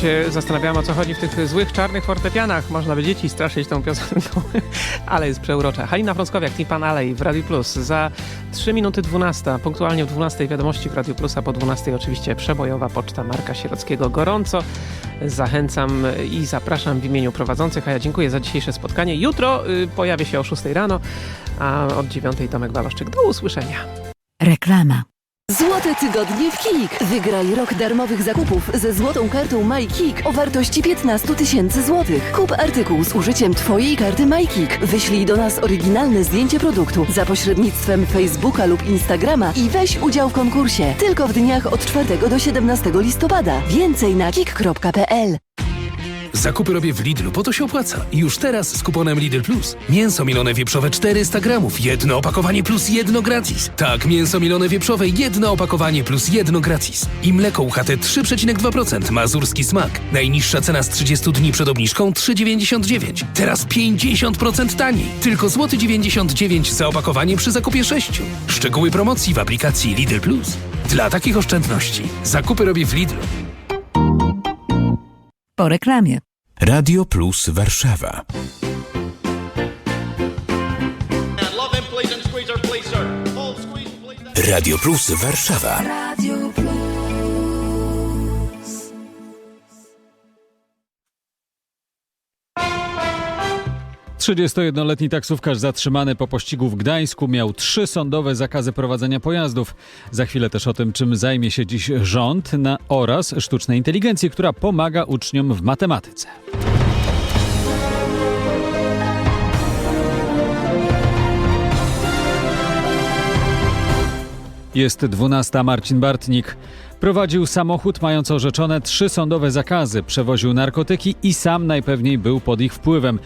się zastanawiałem, o co chodzi w tych złych, czarnych fortepianach. Można by dzieci straszyć tą piosenką, ale jest przeurocza. Halina Frąckowiak, Team Pan Alley w Radio Plus. Za 3 minuty 12, punktualnie w 12 wiadomości w Radio Plus, a po 12 oczywiście przebojowa poczta Marka Sierockiego. Gorąco zachęcam i zapraszam w imieniu prowadzących, a ja dziękuję za dzisiejsze spotkanie. Jutro y, pojawię się o 6 rano, a od 9 Tomek Baloszczyk. Do usłyszenia. Reklama. Złote tygodnie w KIK. Wygraj rok darmowych zakupów ze złotą kartą MyKik o wartości 15 tysięcy złotych. Kup artykuł z użyciem Twojej karty MyKik. Wyślij do nas oryginalne zdjęcie produktu za pośrednictwem Facebooka lub Instagrama i weź udział w konkursie. Tylko w dniach od 4 do 17 listopada. Więcej na kik.pl. Zakupy robię w Lidlu, po to się opłaca. I już teraz z kuponem Lidl Plus. Mięso milone wieprzowe 400 gramów, jedno opakowanie plus jedno gratis. Tak, mięso milone wieprzowe, jedno opakowanie plus jedno gratis. I mleko UHT 3,2%, mazurski smak. Najniższa cena z 30 dni przed obniżką 3,99. Teraz 50% taniej. Tylko złoty 99 za opakowanie przy zakupie 6. Szczegóły promocji w aplikacji Lidl Plus. Dla takich oszczędności. Zakupy robię w Lidlu. Po reklamie. Radio Plus Warszawa. And love him, please, and 31-letni taksówkarz zatrzymany po pościgu w Gdańsku miał trzy sądowe zakazy prowadzenia pojazdów. Za chwilę też o tym, czym zajmie się dziś rząd na, oraz sztucznej inteligencji, która pomaga uczniom w matematyce. Jest 12. Marcin Bartnik. Prowadził samochód mając orzeczone trzy sądowe zakazy, przewoził narkotyki i sam najpewniej był pod ich wpływem.